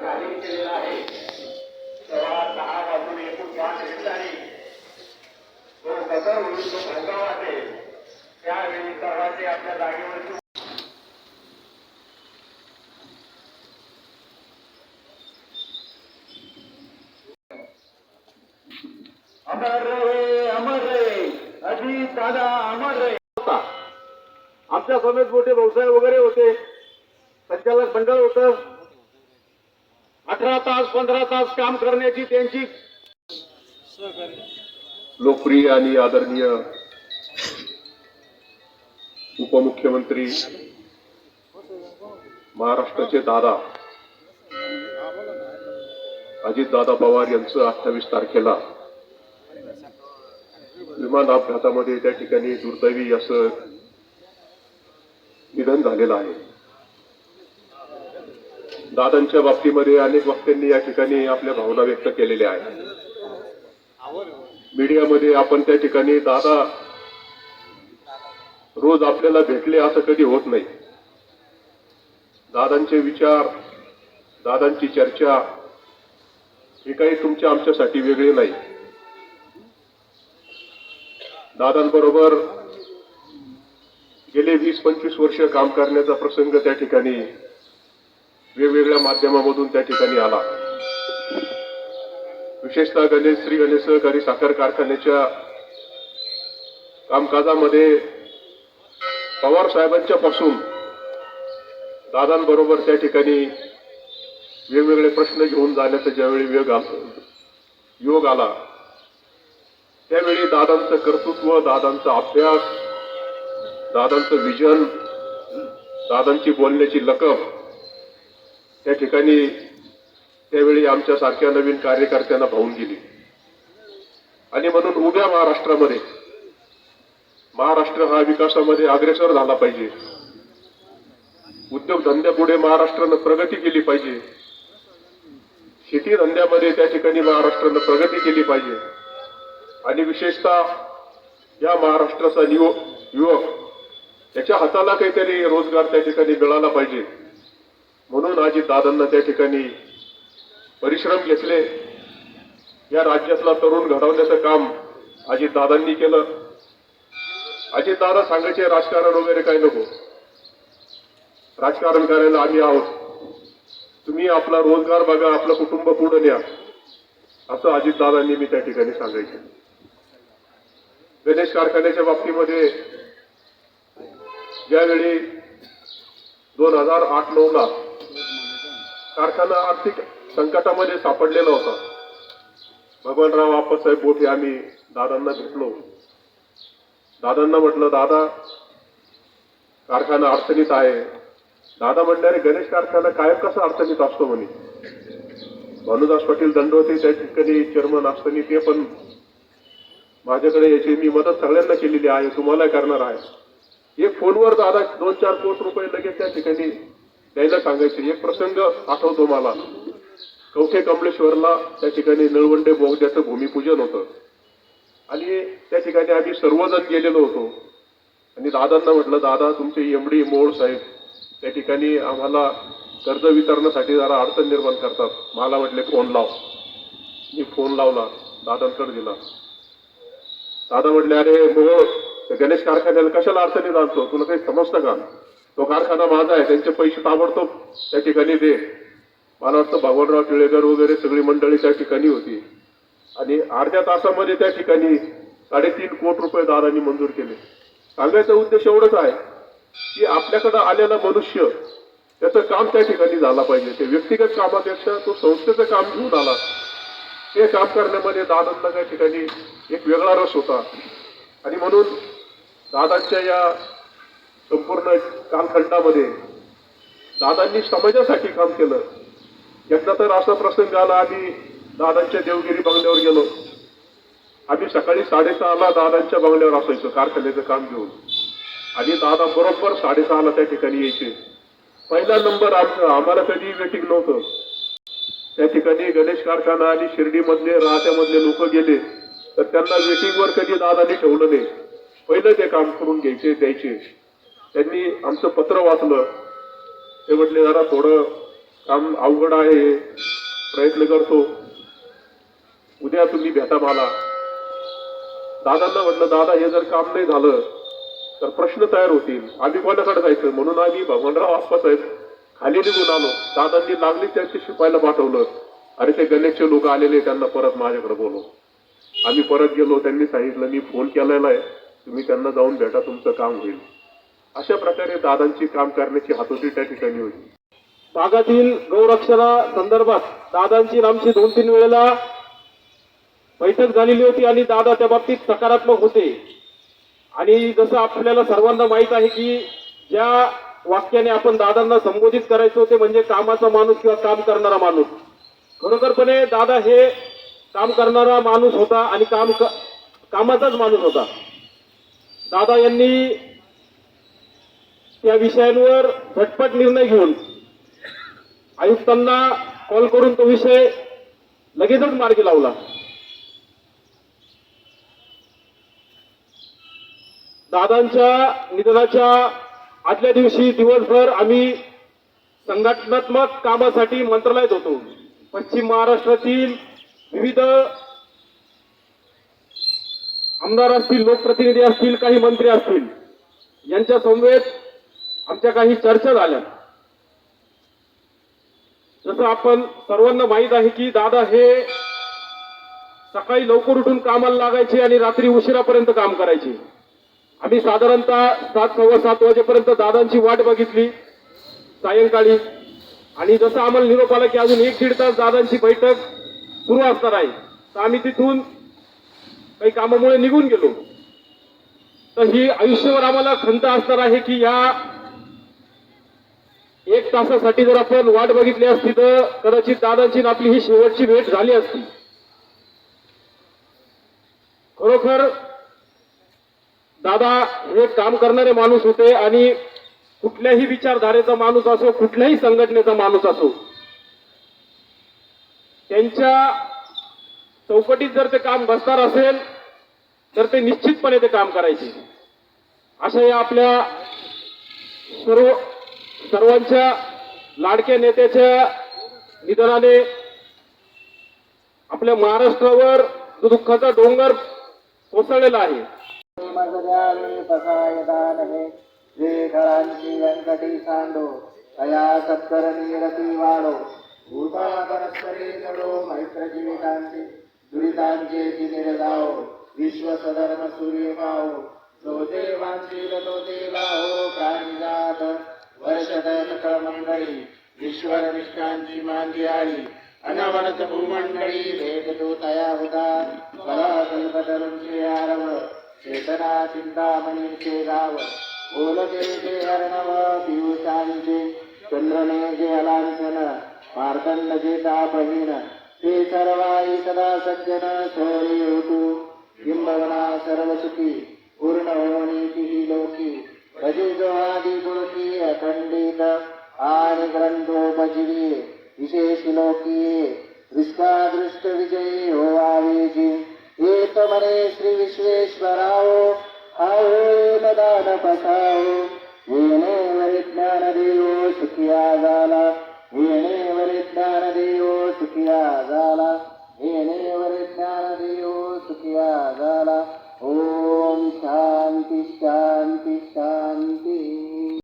जाहीर केलेला आहे. तेव्हा दहा वाजून एकूण पाच मिनिटांनी जो गजर होईल जो भोगा वाटेल त्यावेळी सर्वांनी आपल्या जागेवरती अमर रे अमर रे अजित दादा अमर रे. आमच्या समेत मोठे व्यवसाय वगैरे होते. संचालक मंडळ होतं. अठरा तास पंधरा तास काम करण्याची त्यांची लोकप्रिय आणि आदरणीय उपमुख्यमंत्री महाराष्ट्राचे दादा अजितदादा पवार यांचं अठ्ठावीस तारखेला विमान अपघातामध्ये त्या ठिकाणी दुर्दैवी असं निधन झालेलं आहे. दादांच्या बाबतीमध्ये अनेक वक्त्यांनी या ठिकाणी आपल्या भावना व्यक्त केलेल्या आहेत. मीडियामध्ये आपण त्या ठिकाणी दादा रोज आपल्याला भेटले असं कधी होत नाही. दादांचे विचार दादांची चर्चा हे काही तुमच्या आमच्यासाठी वेगळे नाही. दादांबरोबर गेले वीस पंचवीस वर्ष काम करण्याचा प्रसंग त्या ठिकाणी वेगवेगळ्या माध्यमामधून त्या ठिकाणी आला. विशेषतः गणेश श्री गणेश सहकारी साखर कारखान्याच्या कामकाजामध्ये पवार साहेबांच्या पासून दादांबरोबर त्या ठिकाणी वेगवेगळे प्रश्न घेऊन जाण्याचा ज्यावेळी वेग आला योग आला त्यावेळी दादांचं कर्तृत्व दादांचा अभ्यास दादांचं विजन दादांची बोलण्याची लकब त्या ठिकाणी त्यावेळी आमच्या सारख्या नवीन कार्यकर्त्यांना पाहून गेली. आणि म्हणून उभ्या महाराष्ट्रामध्ये महाराष्ट्र हा विकासामध्ये अग्रेसर झाला पाहिजे. उद्योगधंद्यापुढे महाराष्ट्रानं प्रगती केली पाहिजे. शेती धंद्यामध्ये त्या ठिकाणी महाराष्ट्रानं प्रगती केली पाहिजे. आणि विशेषतः या महाराष्ट्राचा युवक युवक त्याच्या हाताला काहीतरी रोजगार त्या ठिकाणी मिळाला पाहिजे. म्हणून अजित दादांना त्या ठिकाणी परिश्रम घेतले. या राज्यातला तरुण घडवण्याचं काम अजित दादांनी केलं. अजित दादा सांगायचे राजकारण वगैरे काही नको. राजकारण करायला आम्ही आहोत. तुम्ही आपला रोजगार बघा आपलं कुटुंब पुढे न्या. असं अजित दादांनी मी त्या ठिकाणी सांगायचे. गणेश कारखान्याच्या बाबतीमध्ये ज्यावेळी दोन हजार आठ नऊ ला कारखाना आर्थिक संकटामध्ये सापडलेला होता. भगवानराव आप्पासाहेब बोठे आम्ही दादांना भेटलो. दादांना म्हटलं दादा कारखाना अडचणीत आहे. दादा म्हणणारे गणेश कारखाना कायम कसा अडचणीत असतो म्हणे. भानुदास पाटील दंडवते त्या ठिकाणी चेअरमन असताना ते पण माझ्याकडे याची मी मदत सगळ्यांना केलेली आहे तुम्हाला करणार आहे. एक फोनवर दादा दोन चार कोटी रुपये लगेच त्या ठिकाणी द्यायला सांगायचे एक प्रसंग आठवतो मला. कवठे कमलेश्वरला त्या ठिकाणी नळवंडे बोगद्याचं भूमिपूजन होतं. आणि त्या ठिकाणी आम्ही सर्वजण गेलेलो होतो. आणि दादांना म्हटलं दादा तुमचे एमडी मोड साहेब त्या ठिकाणी आम्हाला कर्ज वितरणासाठी जरा अडचण निर्माण करतात. मला म्हटले फोन लाव. मी फोन लावला दादांकडे दिला. दादा म्हटले अरे मोळ गणेश कारखान्याला कशाला अडचणीत आणतो? तुला काही समजतं का? तो कारखाना माझा आहे त्यांचे पैसे ताबडतोब त्या ठिकाणी दे. मला वाटतं भगवानराव टिळेकर वगैरे सगळी मंडळी त्या ठिकाणी होती. आणि अर्ध्या तासामध्ये त्या ठिकाणी साडेतीन कोट रुपये दादांनी मंजूर केले. सांगायचा उद्देश एवढंच आहे की आपल्याकडं आलेला मनुष्य त्याचं काम त्या ठिकाणी झालं पाहिजे. ते व्यक्तिगत कामापेक्षा तो संस्थेचं काम घेऊन आला. ते काम करण्यामध्ये दादांना त्या ठिकाणी एक वेगळा रस होता. आणि म्हणून दादांच्या या संपूर्ण कालखंडामध्ये दादांनी समाजासाठी काम केलं. एकदा तर असा प्रसंग आला आम्ही दादांच्या देवगिरी बंगल्यावर गेलो. आम्ही सकाळी साडेसहाला दादांच्या बंगल्यावर असायचो कारखान्याचं काम घेऊन. आणि दादा बरोबर साडेसहाला त्या ठिकाणी यायचे. पहिला नंबर आमचा आम्हाला कधी वेटिंग नव्हतं. त्या ठिकाणी गणेश कारखाना आणि शिर्डीमधले राहत्यामधले लोक गेले. तर त्यांना वेटिंगवर कधी दादाने ठेवलं नाही. पहिलं ते काम करून घ्यायचे द्यायचे. त्यांनी आमचं पत्र वाचलं. ते म्हटले जरा थोडं काम अवघड आहे. प्रयत्न करतो. उद्या तुम्ही भेटा मला. दादांना म्हटलं दादा हे जर काम नाही झालं तर प्रश्न तयार होतील. आम्ही कोणाकडे जायचं? म्हणून आम्ही भगवानराव आप्पासाहेब खाली निघून आलो. दादांनी लागली त्यांची शिपायला पाठवलं. अरे ते गणेशचे लोक आलेले त्यांना परत माझ्याकडे बोलो आम्ही परत गेलो. त्यांनी सांगितलं मी फोन केलेला आहे. तुम्ही त्यांना जाऊन भेटा. तुमचं काम होईल. अशा प्रकारे दादांची काम करण्याची हातोटी त्या ठिकाणी होती. भागातील गौरक्षणा संदर्भात दादांची आणि आमची दोन तीन वेळेला बैठक झालेली होती आणि दादा त्या बाबतीत सकारात्मक होते. आणि जसं आपल्याला सर्वांना माहीत आहे की ज्या वाक्याने आपण दादांना संबोधित करायचो ते म्हणजे कामाचा माणूस किंवा काम करणारा माणूस. खरोखरपणे दादा हे काम करणारा माणूस होता आणि काम क- कामाचाच माणूस होता. दादा यांनी त्या विषयांवर झटपट निर्णय घेऊन आयुक्तांना कॉल करून तो विषय लगेचच मार्गी लावला. दादांच्या निधनाच्या आदल्या दिवशी दिवसभर आम्ही संघटनात्मक कामासाठी मंत्रालयात होतो. पश्चिम महाराष्ट्रातील विविध आमदार असतील लोकप्रतिनिधी असतील काही मंत्री असतील यांच्या समवेत आमच्या काही चर्चा झाल्या. जसं आपण सर्वांना माहीत आहे की दादा हे सकाळी लवकर उठून कामाला लागायचे आणि रात्री उशिरापर्यंत काम करायचे. आम्ही साधारणतः सात सव्वा सात वाजेपर्यंत दादांची वाट बघितली सायंकाळी. आणि जसं आम्हाला निरोप आला की अजून एक दीड तास दादांची बैठक सुरू असणार आहे तर आम्ही तिथून काही कामामुळे निघून गेलो. तर ही आयुष्यभर आम्हाला खंत असणार आहे की या एक तासासाठी जर आपण वाट बघितली असती तर कदाचित दादांची आपली ही शेवटची भेट झाली असती. खरोखर दादा हे काम करणारे माणूस होते आणि कुठल्याही विचारधारेचा माणूस असो कुठल्याही संघटनेचा माणूस असो त्यांच्या चौकटीत जर ते काम बसणार असेल तर ते निश्चितपणे ते काम करायचे. अशा या आपल्या सर्व सर्वांच्या लाडक्या नेत्याच्या निधनाने आपल्या महाराष्ट्रावर जो दुःखाचा डोंगर कोसळलेला आहे मजल्याने श्रीधरांची व्यंकटी सांडो तया वाढो भूता परस्परे जडो मैत्र जीवितांचे दुरितांचे जाओ विश्व सधर्म सूर्य पाहो जो देवांची तो देवाहो प्राणी जात वर्षदन मंगळी ईश्वर निष्ठांची मांदी आली अनवरत भूमंडळी भेट तो तया होता मला कल्पतरुंचे आरव चेतना चिंतामणीचे गाव बोलते जे अर्णव पियुषांचे चंद्रने जे अलांछन मार्तंड जे तापहीन ते सर्वाई सदा सज्जन सोरी होतू किंबवना सर्व सुखी पूर्ण संगीत आणि ग्रंथोपजीवी विशेष लोकी विश्वादृष्ट विजयी होवावीजी एक मने श्री विश्वेश्वराओ सुखिया झाला येणे वरे ज्ञान सुखिया झाला येणे सुखिया ओम